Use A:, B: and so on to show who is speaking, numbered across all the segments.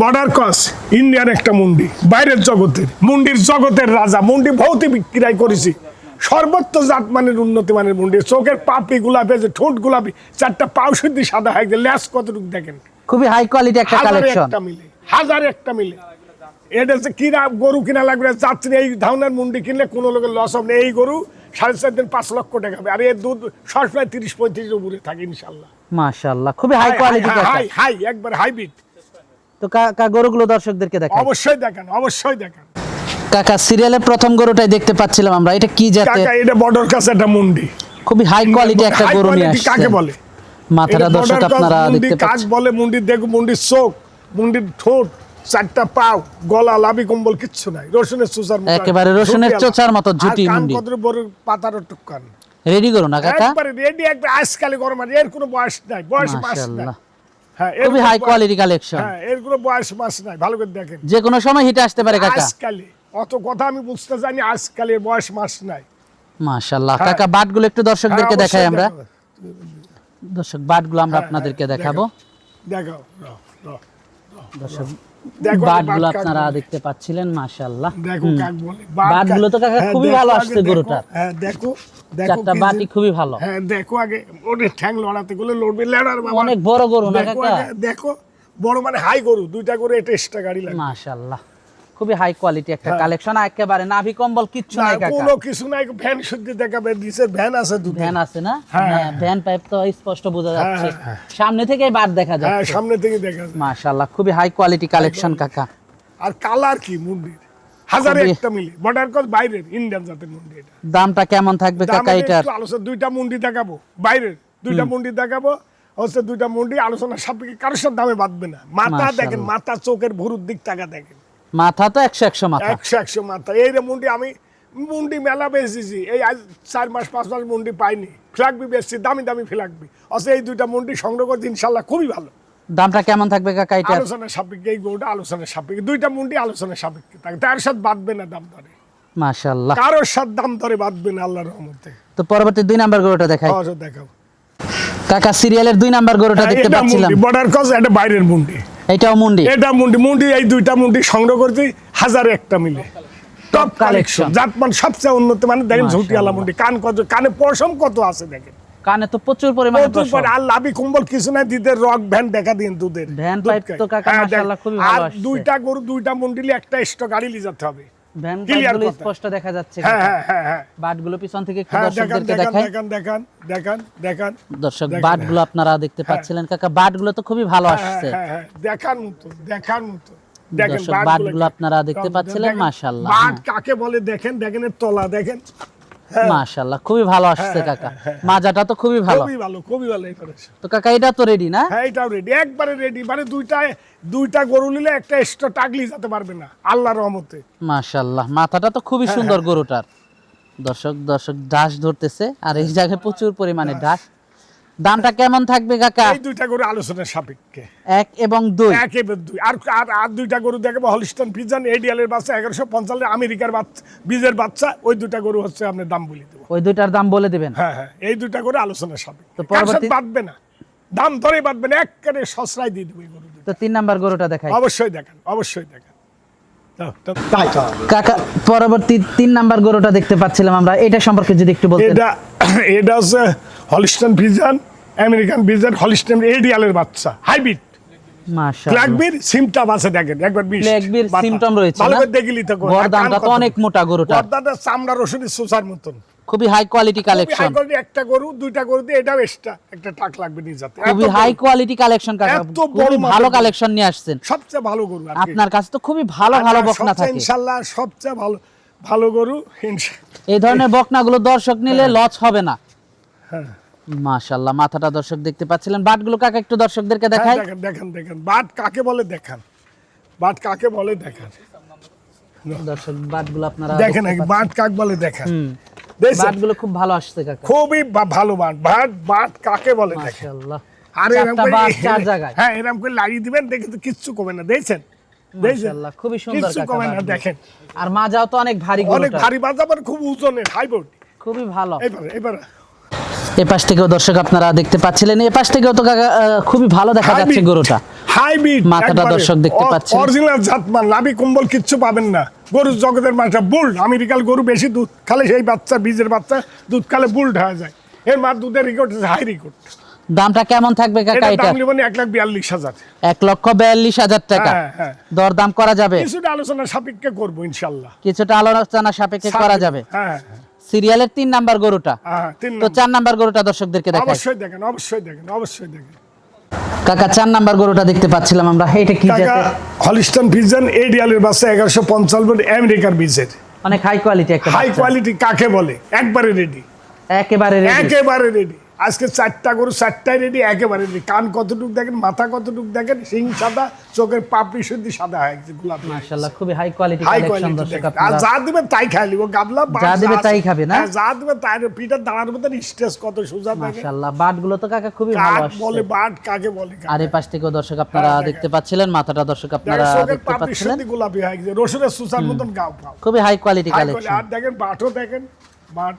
A: Border cross Indian একটা মুন্ডি বাইরের জগতের মুন্ডির জগতের রাজা মুন্ডি ভৌতি বিক্রয় করেছি। সর্বোচ্চ জাত মানের উন্নতি মানের মুন্ডি চোখের পাপড়ি গোলাপি আছে ঠোঁট গোলাপি চারটা পাও শুদ্ধি সাদা হয়ে গেছে ল্যাস কতটুকু দেখেন?
B: খুবই হাই কোয়ালিটি একটা কালেকশন
A: একটা মিলে হাজারে একটা মিলে। এটা হচ্ছে কিনা গরু কিনা লাগবে যাত্রী এই ধরনের মুন্ডি কিনলে কোনো লোকের লস হবে না। এই গরু সাড়ে চার দিন পাঁচ লক্ষ টাকা হবে আর এর দুধ সবসময় তিরিশ পঁয়ত্রিশ উপরে থাকে ইনশাল্লাহ
B: মাশাআল্লাহ খুবই হাই কোয়ালিটি
A: হাই হাই একবার হাইব্রিড
B: তো কাকা গরুগুলো দর্শকদেরকে দেখাই।
A: অবশ্যই দেখান অবশ্যই দেখান।
B: কাকা সিরিয়ালের প্রথম গরুটাই দেখতে পাচ্ছিলাম আমরা। এটা কি জাতের?
A: কাকা এটা বর্ডার কাছে একটা মুন্ডি।
B: খুবই হাই কোয়ালিটি একটা গরু নিয়ে
A: quality কাকে বলে?
B: মাথাটা দর্শক আপনারা
A: মুন্ডি
B: দেখতে
A: কাজ
B: পাচ্ছেন
A: বলে মুন্ডির দেখো মুন্ডির চোখ মুন্ডির ঠোঁট চারটা পাও গলা লাভি কম্বল কিচ্ছু নাই। রসুনের চোচার মতো
B: একেবারে রসুনের চোচার মতো
A: আর
B: ঝুঁটি মুন্ডি।
A: কত বড় পাতার টুকান
B: রেডি করুন না কাকা?
A: একবারে রেডি একবার আজকালে গরম আছে এর কোনো বয়স নাই। বয়স হ্যাঁ এর
B: খুবই
A: কোনো
B: হাই কোয়ালিটি কালেকশন
A: হ্যাঁ এরগুলো বয়স মাস নাই ভালো করে দেখেন
B: যে কোনো সময় হিটে আসতে পারে কাকা
A: আজকালে অত কথা আমি বুঝতে জানি আজকালের বয়স মাস নাই
B: মাশাআল্লাহ
A: হ্যাঁ।
B: কাকা বাটগুলো একটু দর্শকদেরকে
A: হ্যাঁ,
B: দেখাই আমরা। দর্শক বাটগুলো আমরা
A: হ্যাঁ,
B: আপনাদেরকে
A: হ্যাঁ,
B: দেখাবো
A: দেখাও।
B: দর্শক বাটগুলো আপনারা দেখতে পাচ্ছিলেন মাশাআল্লাহ।
A: দেখো কাক বলে
B: বাটগুলো তো কাকা খুবই ভালো আসছে গরুটার।
A: হ্যাঁ দেখো দেখো
B: চারটা বাটি খুবই ভালো।
A: হ্যাঁ দেখো আগে ওরে ঠ্যাং লড়াতে গুলো লড়বে লড়ার বাবা।
B: অনেক বড় গরু না
A: দেখো
B: কাকা?
A: দেখো বড় মানে হাই গরু দুইটা করে এটা এক্সট্রা গাড়ি লাগে
B: মাশাআল্লাহ। খুবই হাই কোয়ালিটি একটা
A: হ্যাঁ।
B: কালেকশন একেবারে নাভি কম্বল কিচ্ছু নাই কাকা।
A: কোনো কিছু নাই ভ্যান শুদ্ধ দেখাবে দিছে ভ্যান আছে দুটো।
B: ভ্যান আছে না?
A: হ্যাঁ,
B: হ্যাঁ ভ্যান পাইপ তো স্পষ্ট বোঝা যাচ্ছে।
A: হ্যাঁ,
B: সামনে থেকেই বাট দেখা
A: হ্যাঁ সামনে থেকে দেখা যায়।
B: মাশাআল্লাহ খুবই হাই কোয়ালিটি কালেকশন কাকা।
A: আর কালার কি মুন্ডির? হাজারে একটা মিলে। বর্ডার কস বাইরের ইন্ডিয়ান জাতের মুন্ডি এটা।
B: দামটা কেমন থাকবে কাকা এটার?
A: আলোচনা দুইটা মুন্ডি দেখাবো বাইরের। দুইটা মুন্ডি দেখাবো হচ্ছে দুইটা মুন্ডি আলোচনা সাপেক্ষে কারোর সাথে দামে বাঁধবে না। মাথা দেখেন মাথা চোখের ভুরুর দিক টাকা দেখেন।
B: মাথা তো একশো একশো মাথা।
A: একশো একশো মাথা। এই রে মুন্ডি আমি মুন্ডি মেলা বেচেছি। এই আজ চার মাস পাঁচ মাস মুন্ডি পাইনি। ফ্লাগবি বেচছি দামি দামি ফ্লাগবি অথচ এই দুইটা মুন্ডি সংগ্রহ করছি ইনশাল্লাহ খুবই ভালো।
B: দামটা কেমন থাকবে কাকা এটার?
A: আলোচনা সাপেক্ষে এই গরুটা আলোচনার সাপেক্ষে। দুইটা মুন্ডি আলোচনার সাপেক্ষে থাকে। তার সাথে বাঁধবে না দাম ধরে
B: মাশাআল্লাহ।
A: কারোর সাথে দাম ধরে বাঁধবে না আল্লাহর রহমতে।
B: তো পরবর্তী দুই নাম্বার গরুটা দেখাই।
A: দেখাবো
B: কাকা সিরিয়ালের দুই নাম্বার গরুটা দেখতে
A: এটা
B: পাচ্ছিলাম।
A: বর্ডার কস এটা বাইরের মুন্ডি।
B: এটাও মুন্ডি?
A: এটা মুন্ডি মুন্ডি এই দুইটা মুন্ডি সংগ্রহ করছি হাজারে একটা মিলে। টপ। কালেকশন জাতমান সবচেয়ে উন্নত মানে দেখেন ঝুটি আলা মুন্ডি কান কত কানে পশম কত আছে দেখেন।
B: কানে তো প্রচুর পরিমাণে
A: প্রচুর আর লাভি কম্বল কিছু নাই দিদের রক ভ্যান দেখা দিন দুধের।
B: ভ্যান পাইপ তো কাকা
A: হ্যাঁ,
B: মাশাআল্লাহ খুবই ভালো
A: আর দুইটা গরু দুইটা মুন্ডিলে একটা স্টক গাড়ি নিয়ে যেতে হবে।
B: ভ্যান
A: clear
B: স্পষ্ট দেখা যাচ্ছে
A: হ্যাঁ হ্যাঁ হ্যাঁ
B: বাটগুলো পিছন থেকে একটু দর্শকদেরকে দেখাই।
A: দেখান দেখান দেখান দেখান।
B: দর্শক
A: দেখেন,
B: বাটগুলো আপনারা দেখতে পাচ্ছিলেন। কাকা বাটগুলো তো খুবই ভালো আসছে।
A: দেখার মতো দেখার মতো। দেখেন
B: দর্শক
A: বাটগুলো
B: বাটগুলো আপনারা দেখতে পাচ্ছিলেন মাশাআল্লাহ।
A: বাট কাকে বলে দেখেন দেখেন তলা দেখেন।
B: মাশাআল্লাহ খুবই ভালো আসছে
A: হ্যাঁ,
B: কাকা। মাজাটা তো খুবই ভালো।
A: খুবই ভালো খুবই ভালো এই করেছে।
B: তো কাকা এটা তো রেডি না?
A: হ্যাঁ এটাও রেডি একবারে রেডি মানে দুইটা দুইটা গরু নিলে একটা এক্সট্রা টাকলি যেতে পারবে না আল্লাহর রহমতে।
B: মাশাআল্লাহ মাথাটা তো খুবই
A: হ্যাঁ,
B: সুন্দর গরুটার। দর্শক দর্শক ডাস ধরতেছে আর এই জায়গায় প্রচুর পরিমাণে ডাস। দামটা কেমন থাকবে কাকা?
A: এই দুইটা গরু আলোচনার সাপেক্ষে।
B: এক এবং দুই।
A: এক এবার দুই। আর আর আর দুইটা গরু দেখাবো হলিস্টন ফিজান এডিয়ালের বাচ্চা এগারোশো পঞ্চান্ন আমেরিকার বাচ্চা বীজের বাচ্চা ওই দুইটা গরু হচ্ছে আপনার দাম বলে দেবো।
B: ওই দুইটার দাম বলে দিবেন?
A: হ্যাঁ হ্যাঁ এই দুইটা গরু আলোচনার সাপেক্ষে।
B: তো
A: পরবর্তী বাঁধবে না। দাম ধরে বাঁধবে না এক একবারে সসরাই দিয়ে দেবো এই গরু
B: তো তিন নাম্বার গরুটা দেখাই।
A: অবশ্যই দেখান অবশ্যই দেখান।
B: কাকা পরবর্তী তিন নাম্বার গরুটা দেখতে পাচ্ছিলাম আমরা। এটা সম্পর্কে যদি একটু বলতেন।
A: এটা এটা হচ্ছে Holstein Friesian American Friesian Holstein এডিয়ালের বাচ্চা হাইব্রিড আছে দেখেন একবার বিশ।
B: ফ্ল্যাগবির
A: বাতা।
B: symptom রয়েছে
A: ভালো করে দেখলি তো
B: গরদানটা তো অনেক মোটা গরুটা
A: গরদানটা চামড়া রসুনের সোসার মতন।
B: খুবই হাই কোয়ালিটি কালেকশন
A: একটা গরু দুইটা গরু দিয়ে এটাও এক্সট্রা একটা টাক লাগবে নিয়ে যেতে।
B: খুবই হাই কোয়ালিটি কালেকশন কাকা খুবই ভালো কালেকশন নিয়ে আসছেন।
A: সবচেয়ে ভালো গরু
B: আপনার কাছে তো খুবই ভালো ভালো বকনা থাকে।
A: ইনশাল্লাহ সবচেয়ে ভালো ভালো গরু
B: এই ধরনের বকনাগুলো দর্শক নিলে লস হবে না।
A: হ্যাঁ।
B: মাশাআল্লাহ মাথাটা দর্শক দেখতে পাচ্ছিলেন। বাটগুলো কাকা একটু দর্শকদেরকে
A: হ্যাঁ,
B: দেখাই?
A: দেখেন দেখেন দেখেন। বাট কাকে বলে দেখান? বাট কাকে বলে দেখান?
B: দর্শক বাটগুলো আপনারা
A: দেখেন বাট কাক বলে দেখান?
B: বাটগুলো খুব ভালো আসছে কাকা।
A: খুবই ভালো বাট বাট বাট কাকে বলে
B: মাশাআল্লাহ।
A: আর এরকম
B: বাট চার জায়গায়।
A: হ্যাঁ এরকম করে লাগিয়ে দিবেন দেখে তো কিচ্ছু কমে না। দেখছেন?
B: মাশাআল্লাহ খুবই সুন্দর কাকা
A: দেখেন।
B: আর মাজাও তো অনেক ভারী
A: অনেক ভারী বাজ আবার খুব ওজনের হাই বোর্ড
B: খুবই ভালো।
A: এবার এবার।
B: এ পাশ থেকেও দর্শক আপনারা দেখতে পাচ্ছিলেন এ পাশ থেকেও তো কাকা খুবই ভালো দেখা যাচ্ছে গরুটা।
A: হাইব্রিড
B: মাথাটা দর্শক দেখতে পাচ্ছেন।
A: অরিজিনাল জাতমান লাভি কম্বল কিচ্ছু পাবেন না। গরুর জগতের মাথা বুল্ড আমেরিকাল গরু বেশি দুধ খালে সেই বাচ্চা বীজের বাচ্চা দুধ খালে বুল্ড হয়ে যায়। এর মা দুধের রেকর্ড হাই রেকর্ড
B: দামটা কেমন থাকবে কাকা
A: এটা? দাম নেবেন এক লাখ বিয়াল্লিশ হাজার।
B: এক লক্ষ বিয়াল্লিশ হাজার টাকা।
A: হ্যাঁ, হ্যাঁ।
B: দরদাম করা যাবে?
A: কিছুটা আলোচনা সাপেক্ষে করব ইনশাল্লাহ।
B: কিছুটা আলোচনা সাপেক্ষে করা যাবে।
A: হ্যাঁ
B: সিরিয়ালের তিন নাম্বার গরুটা।
A: হ্যাঁ তিন
B: তো
A: নম্বর।
B: চার নাম্বার গরুটা দর্শকদেরকে দেখাই।
A: অবশ্যই দেখেন অবশ্যই দেখেন অবশ্যই দেখেন।
B: কাকা চার নাম্বার গরুটা দেখতে পাচ্ছিলাম আমরা। এটা কি জাতের?
A: হলিস্টন পিজন এডিয়ালের বাচ্চা এগারোশো পঞ্চান্ন আমেরিকার বীজের
B: অনেক হাই কোয়ালিটি একটা
A: হাই কোয়ালিটি কাকে বলে? একবারে রেডি
B: একেবারে রেডি
A: একেবারে রেডি আজকে চারটা গরু চারটায় রেডি একেবারে রেডি কান কতটুক দেখেন মাথা কতটুক দেখেন সিং সাদা চোখের পাপড়ি শুদ্ধি সাদা হয়ে গোলাপি
B: মাশাআল্লাহ খুবই হাই কোয়ালিটি
A: হাই কোয়ালিটি আর যা দিবে তাই খাই লিব গাবলা বাট
B: যা দিবে তাই খাবে, না?
A: হ্যাঁ, যা দিবে তাই পিঠার দাঁড়ার মধ্যে স্টেজ কত সোজা থাকে
B: মাশাআল্লাহ বাটগুলো তো কাকা খুবই ভালো আসছে।
A: বলে বাট কাকে বলে।
B: আর এই পাশ থেকেও দর্শক আপনারা
A: হ্যাঁ,
B: দেখতে পাচ্ছিলেন মাথাটা দর্শক আপনারা দেখতে পাচ্ছিলেন।
A: গোলাপি হয়ে রসুনের সুসার মতন গাও পাও
B: খুবই হাই কোয়ালিটি। কালেকশন
A: আর দেখেন বাটও দেখেন। বাট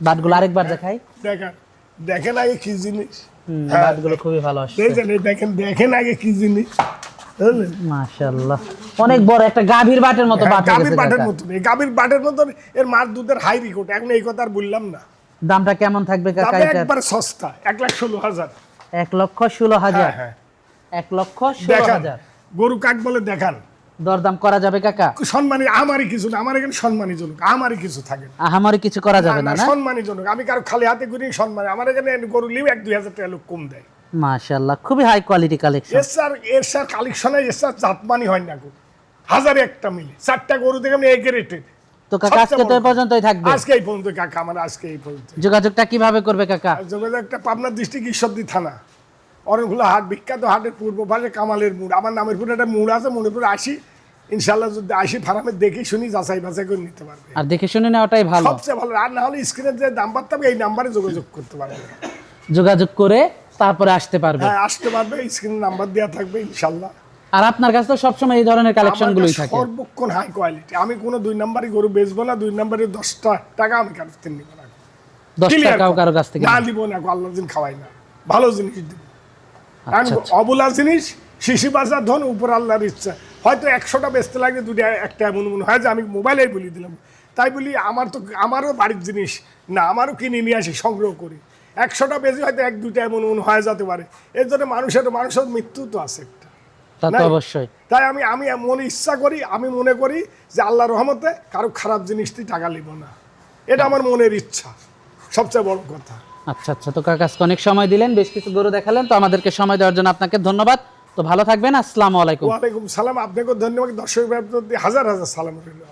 B: বাটগুলো আরেকবার দেখাই।
A: দেখেন। দেখেন আগে কি জিনিস? হ্যাঁ,
B: বাটগুলো খুবই ভালো আসছে।
A: দেখেন দেখেন দেখেন আগে কি জিনিস।
B: মাশাআল্লাহ। অনেক বড় একটা গাভীর বাটের মতো বাট
A: গাভীর বাটের
B: কাকা।
A: গাভীর বাটের মতন এর মার দুধের হাই এখন এই কথা আর বললাম না।
B: দামটা কেমন থাকবে কাকা
A: একবার সস্তা এক লাখ ষোলো হাজার।
B: এক লক্ষ ষোলো হাজার।
A: হ্যাঁ হ্যাঁ।
B: লক্ষ ষোলো
A: দেখান।
B: হাজার।
A: গরু কাক বলে দেখান।
B: দরদাম করা যাবে কাকা?
A: সম্মানী আমারই কিছু না আমার এখানে সম্মানী জনক আমারই কিছু থাকে।
B: আহামরি কিছু করা যাবে না
A: সম্মানী জনক আমি কারও খালি হাতে ঘুরি সম্মানী আমার এখানে গরু লিও এক দুই হাজার টাকা লোক কম দেয়।
B: মাশাআল্লাহ খুবই হাই কোয়ালিটি কালেকশন
A: এর স্যার এর স্যার কালেকশনে এর স্যার জাতমানি হয় না গো। হাজারে একটা মিলে চারটা গরু দেখে আমি একে রেটেড
B: তো কাকা আজকে তো পর্যন্তই থাকবে।
A: আজকে এই পর্যন্ত কাকা আমার আজকে এই পর্যন্ত
B: যোগাযোগটা কীভাবে করবে কাকা?
A: যোগাযোগটা পাবনা ডিস্ট্রিক্ট ঈশ্বরদী থানা। অনেকগুলো হাট বিখ্যাত হাটের পূর্ব পাশে কামালের মুড়। আমার নামের পুরে একটা মুড় আছে মনে করে আসি। ইনশাল্লাহ যদি আসি ফার্মে দেখি শুনি যাচাই বাছাই করে নিতে পারবে।
B: আর দেখে শুনে নেওয়াটাই ভালো।
A: সবচেয়ে ভালো। আর না হলে স্ক্রিনে যে নাম্বার থাকবে এই নাম্বারে যোগাযোগ করতে পারবে।
B: যোগাযোগ করে তারপরে আসতে পারবে।
A: হ্যাঁ আসতে পারবে স্ক্রিনে নাম্বার দেওয়া থাকবে ইনশাল্লাহ
B: আর আপনার কাছে তো সবসময় এই ধরনের কালেকশন গুলোই থাকে।
A: সর্বক্ষণ হাই কোয়ালিটি আমি কোনো দুই নাম্বারই গরু বেচবো না দুই নাম্বারে দশটা টাকা আমি কারও থেকে নিবো না।
B: দশ টাকাও কারও কাছ থেকে
A: না। দিব না। আল্লাহ দিন খাওয়াই না। ভালো জিনিস দিব। কারণ
B: আচ্ছা, আচ্ছা।
A: অবলা জিনিস শিশি বাজার ধন উপর আল্লাহর ইচ্ছা। হয়তো একশোটা বেচতে লাগে দুটা একটা এমন মনে হয় যে আমি মোবাইলেই বলি দিলাম। তাই বলি আমার তো আমারও বাড়ির জিনিস না আমারও কিনে নিয়ে আসি সংগ্রহ করি। একশোটা বেশি হয়তো এক দুটা এমন মনে হয় যেতে পারে। এর জন্য মানুষের মানুষের মৃত্যু তো আছে একটা।
B: অবশ্যই।
A: তাই আমি আমি মনে ইচ্ছা করি আমি মনে করি যে আল্লাহ রহমতে কারও খারাপ জিনিসটি টাকা নিব না। এটা আমার মনের ইচ্ছা সবচেয়ে বড় কথা।
B: আচ্ছা আচ্ছা। তো কাকা, আজকে অনেক সময় দিলেন, বেশ কিছু গরু দেখালেন, তো আমাদেরকে সময় দেওয়ার জন্য আপনাকে ধন্যবাদ। তো ভালো থাকবেন, আসসালামু আলাইকুম।
A: ওয়ালাইকুম সালাম। আপনাকেও ধন্যবাদ। দর্শক হাজার হাজার সালাম রইল।